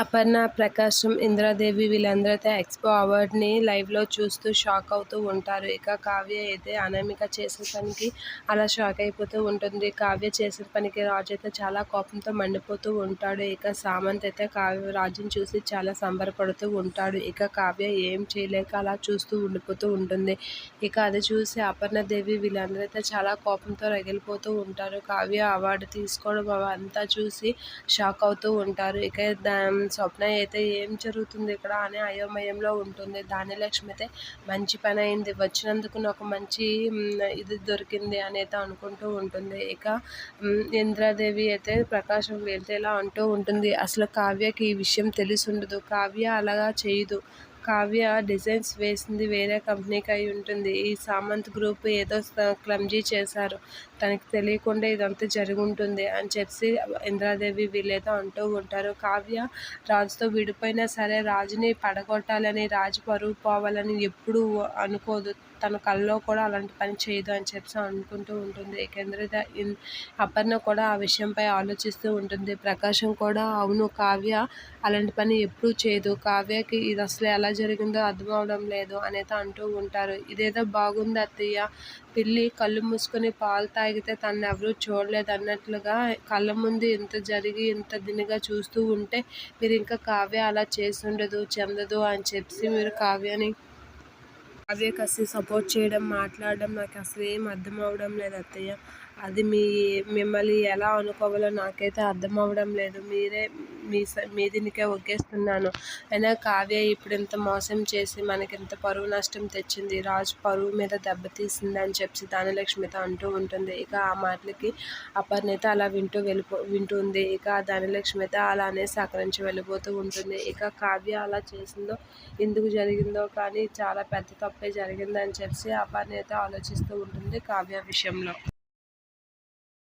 అపర్ణ ప్రకాశం ఇంద్రాదేవి వీళ్ళందరైతే ఎక్స్పో అవార్డ్ని లైవ్లో చూస్తూ షాక్ అవుతూ ఉంటారు. ఇక కావ్య అయితే అనామిక చేసే పనికి అలా షాక్ అయిపోతూ ఉంటుంది. కావ్య చేసిన పనికి రాజు అయితే చాలా కోపంతో మండిపోతూ ఉంటాడు. ఇక సామంత్ అయితే కావ్య రాజుని చూసి చాలా సంబరపడుతూ ఉంటాడు. ఇక కావ్య ఏం చేయలేక అలా చూస్తూ ఉండిపోతూ ఉంటుంది. ఇక అది చూసి అపర్ణదేవి వీళ్ళందరైతే చాలా కోపంతో రగిలిపోతూ ఉంటారు. కావ్య అవార్డు తీసుకోవడం అంతా చూసి షాక్ అవుతూ ఉంటారు. ఇక దా స్వప్న అయితే ఏం జరుగుతుంది ఇక్కడ అని అయోమయంలో ఉంటుంది. ధాన్యలక్ష్మి అయితే మంచి పని అయింది. వచ్చినందుకు నాకు మంచి ఇది దొరికింది అని అయితే అనుకుంటూ ఉంటుంది. ఇక ఇంద్రాదేవి అయితే ప్రకాశం వెళ్తే ఇలా అంటూ ఉంటుంది. అసలు కావ్యకి ఈ విషయం తెలిసి ఉండదు. కావ్య అలాగా చేయదు. కావ్య డిజైన్స్ వేసింది వేరే కంపెనీకి అయి ఉంటుంది. ఈ సామంత్ గ్రూప్ ఏదో క్లమ్జీ చేశారు. తనకి తెలియకుండా ఇదంతా జరిగి ఉంటుంది అని చెప్పి ఇంద్రాదేవి వీళ్ళేదో అంటూ ఉంటారు. కావ్య రాజుతో విడిపోయినా సరే రాజుని పడగొట్టాలని రాజు పరువు పోవాలని ఎప్పుడూ అనుకోదు. తన కల్లో కూడా అలాంటి పని చేయదు అని చెప్పి అనుకుంటూ ఉంటుంది. ఏకేంద్ర అపర్ణ కూడా ఆ విషయంపై ఆలోచిస్తూ ఉంటుంది. ప్రకాశం కూడా అవును కావ్య అలాంటి పని ఎప్పుడూ చేయదు. కావ్యకి ఇది అసలు ఎలా జరిగిందో అర్థం అవడం లేదు అనేది అంటూ ఉంటారు. ఇదేదో బాగుంది అత్తయ్య. పిల్లి కళ్ళు మూసుకొని పాలు తాగితే తను ఎవరూ చూడలేదు అన్నట్లుగా కళ్ళ ముందు ఇంత జరిగి ఇంత దినిగా చూస్తూ ఉంటే మీరు ఇంకా కావ్య అలా చేసి ఉండదు చెందదు అని చెప్పి మీరు కావ్యని కావ్యకి అసలు సపోర్ట్ చేయడం మాట్లాడడం నాకు అసలు ఏం అర్థం అవ్వడం లేదు అత్తయ్య. అది మీ మిమ్మల్ని ఎలా అనుకోవాలో నాకైతే అర్థం అవ్వడం లేదు. మీరే మీ మీ దీనికే ఒగ్గేస్తున్నాను. అయినా కావ్య ఇప్పుడు ఇంత మోసం చేసి మనకి ఇంత పరువు నష్టం తెచ్చింది రాజు పరువు మీద దెబ్బతీసింది అని చెప్పి ధనలక్ష్మిత అంటూ ఉంటుంది. ఇక ఆ మాటలకి అపర్ణిత అలా వింటూ వెళ్ళిపో వింటుంది. ఇక ధనలక్ష్మిత అలానే సహకరించి వెళ్ళిపోతూ ఉంటుంది. ఇక కావ్య అలా చేసిందో ఎందుకు జరిగిందో కానీ చాలా పెద్ద తప్పే జరిగిందని చెప్పి అపర్ణిత ఆలోచిస్తూ ఉంటుంది కావ్య విషయంలో.